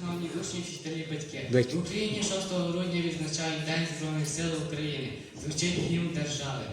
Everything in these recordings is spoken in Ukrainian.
Шановні учні, вчителі, батьки. В Україні 6 грудня відзначають День Збройних сил України. Звучить гімн держави.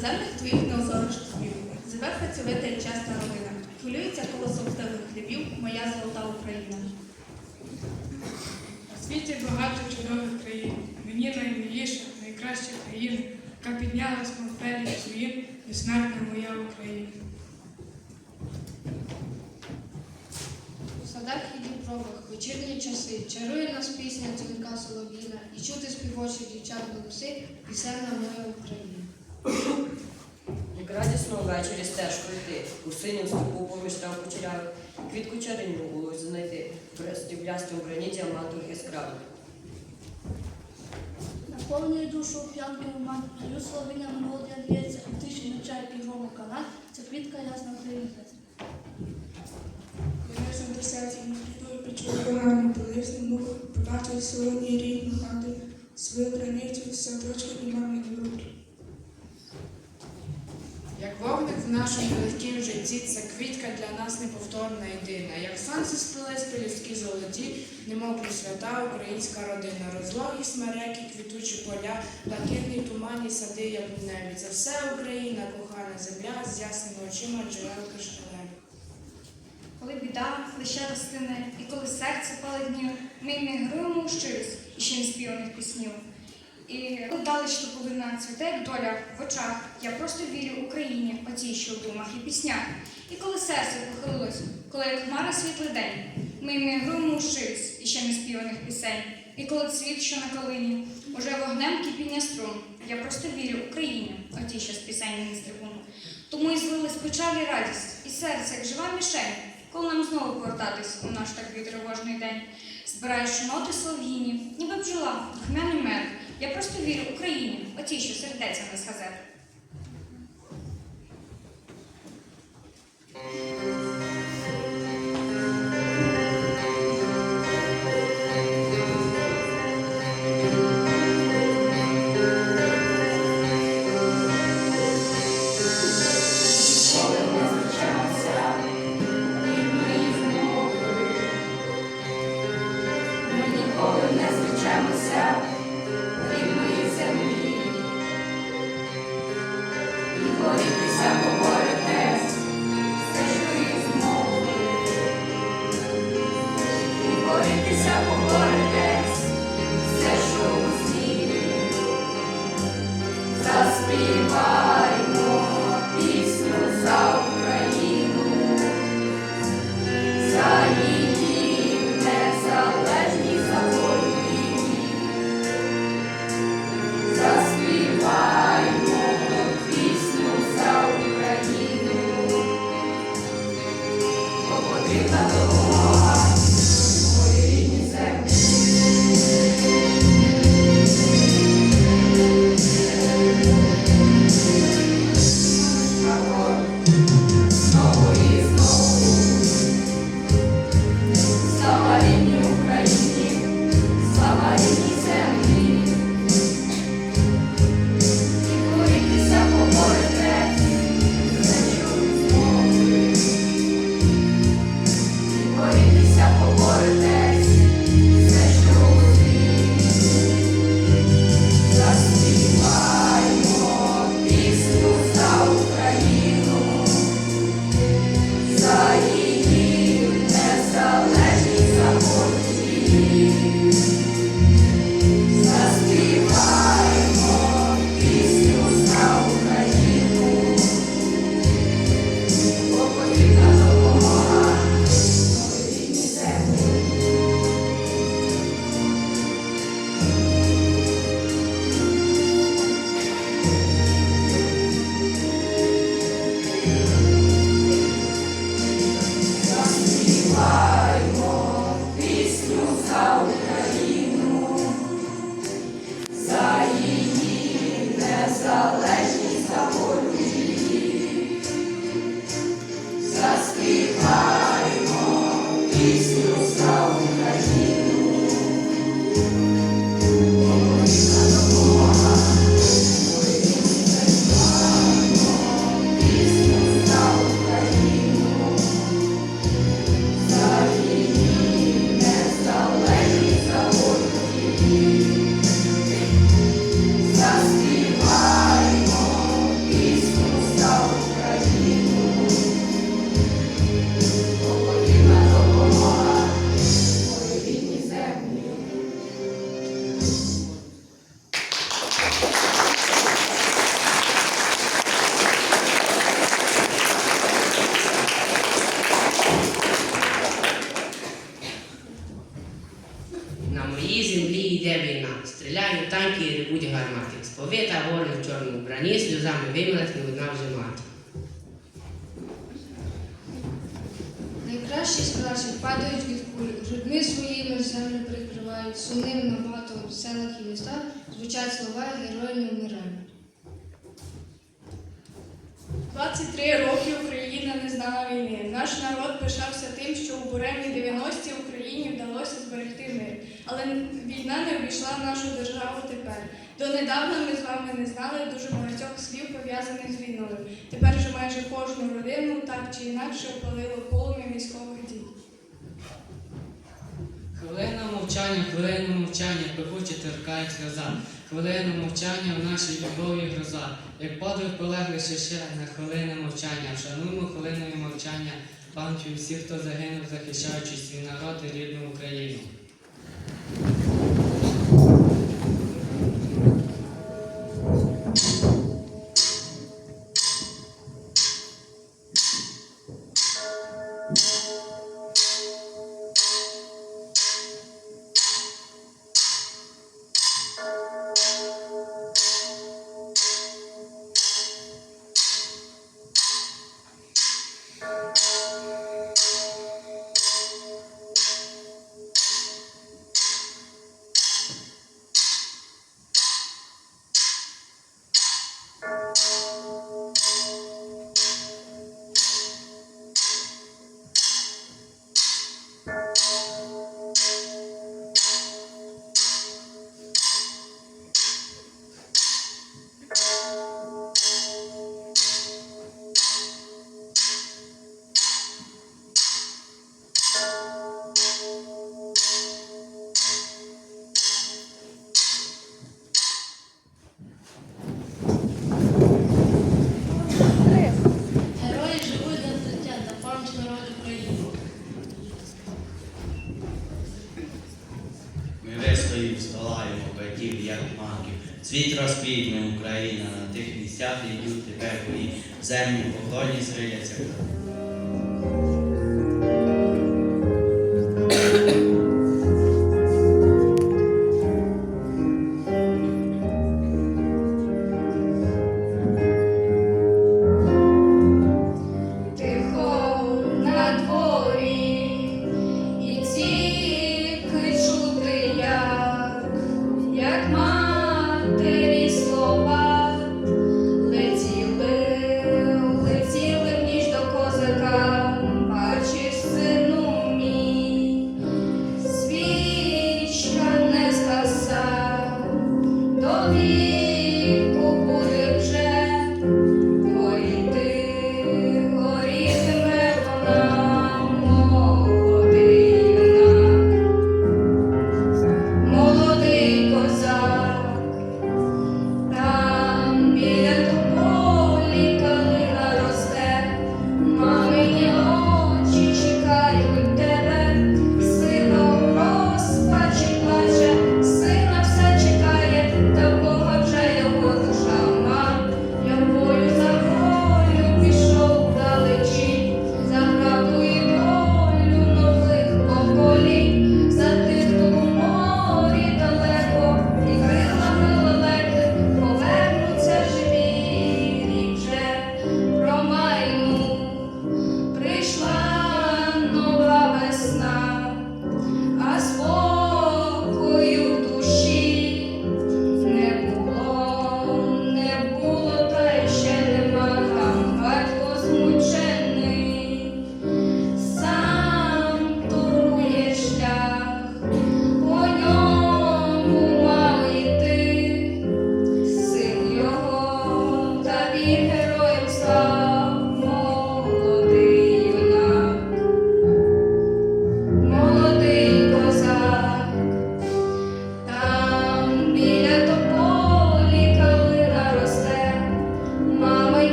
Землях твоїх неозорих штабів живе працьовита і чесна родина. Хвилюється коло собственних хлібів моя золота Україна. У світі багато чудових країн. Мені наймиліша, найкраща країна, яка піднялась мов перед своїм безсмертна моя Україна. У садах і дібровах, вечірні часи, чарує нас пісня дзвінка солов'їна, і чути співочі дівчат голоси, пісенна моя Україна. Як радісно ввечері стежкою йти, у синім степу поміж трав кучерявих, квітку чарівну було знайти, в стріблястому грані діамантових яскравих. Наповнює душу п'янкою ман, п'ю словиня мелодія лється, і тиші навчає півгому канат, це квітка ясна приїхати. Принесу до серця не прийду під чоловіками, пролисну муху, побачив сьогодні рідну хату, свою границю, садочки і мами і руки. Як вогник в нашому легкім житті, це квітка для нас неповторна єдина. Як сонце спились пелюстки золоті, немов присвята українська родина. Розлогі смереки, квітучі поля, блакитні туманні сади, як у небі. Це все Україна, кохана земля, з ясними очима джерелка шкалеві. Коли біда лише ростине, і коли серце палить гнів, ми мігруємо у щирість і ще не співаних піснів. І коли далеч тополина цвіте, як доля в очах, я просто вірю Україні, отій, що в думах і піснях. І коли серце похилилось, коли як хмара світлий день, ми у щирість і ще не співаних пісень. І коли цвіт, що на калині, уже вогнем кипіння струн, я просто вірю Україні, отій, що з пісень не стрибун. Тому і злилась печаль і радість, і серце, як жива мішень, коли нам знову повертатись у наш такий тривожний день. Збираючи ноти солов'їні, ніби бджола, духмяний мед. Я просто вірю Україні, отій, що сердеться не сказати. Пісню за Україну. 23 роки Україна не знала війни. Наш народ пишався тим, що у буремні 90-ті Україні вдалося зберегти мир. Але війна не обійшла нашу державу тепер. Донедавна ми з вами не знали дуже багатьох слів, пов'язаних з війною. Тепер же майже кожну родину так чи інакше опалило полум'я військових дій. Хвилина мовчання, хвилина мовчання, пекуче торкає сльоза. Хвилина мовчання в нашій любові гроза. Як подвиг полегли ще на хвилину мовчання. Вшануємо хвилиною мовчання пам'яттю всіх, хто загинув, захищаючи свій народ і рідну Україну. Світ розквітне Україна на тих місцях, які тепер. Землі поклоні зриється.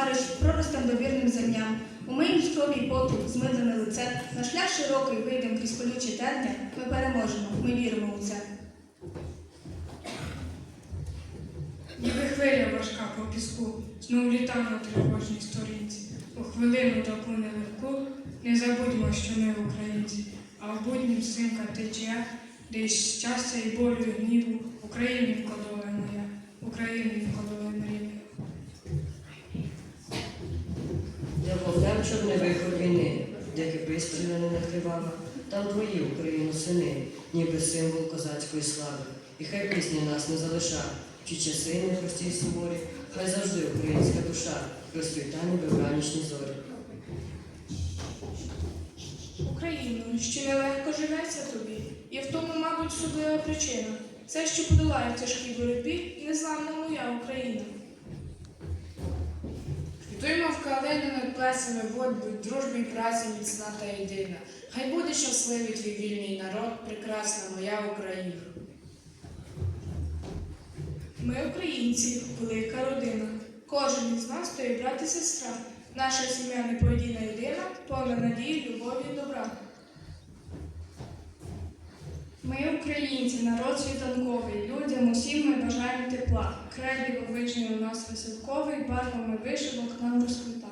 Руїни згариш, проростем довірним зерням, умиєм з крові й поту, змидлене лице, на шлях широкий вийдем крізь колючі терня, ми переможемо, ми віримо у це. Ніби хвиля важка по піску, знов літа на тривожній сторінці. У хвилину таку нелегку не забудьмо, що ми українці, а в буднім синка тече, де щастя і болю і гніву. Україні вкладова моя, Україні вкладова мрія. Вогнем чорний вихор війни, де кипи стріла не накривала, там твої Україну сини, ніби символ козацької слави. І хай пісня нас не залиша, чи часи непрості й суворі, хай завжди українська душа розквітає ніби вранішні зорі. Україну, що нелегко живеться тобі, і в тому, мабуть, судова причина. Це, що подолає в тяжкій боротьбі, незламна моя Україна. Квітуємо в калину над плесами вод, будь дружбі праці міцна та єдина. Хай буде щасливий твій вільний народ, прекрасна моя Україна. Ми українці, велика родина. Кожен із нас то брат і сестра. Наша сім'я неподійна єдина, повна надії, любові і добра. Ми українці, народ світанковий, людям усім ми бажаємо тепла. Край дивовижний у нас веселковий, барвами вишивок нам розквітав.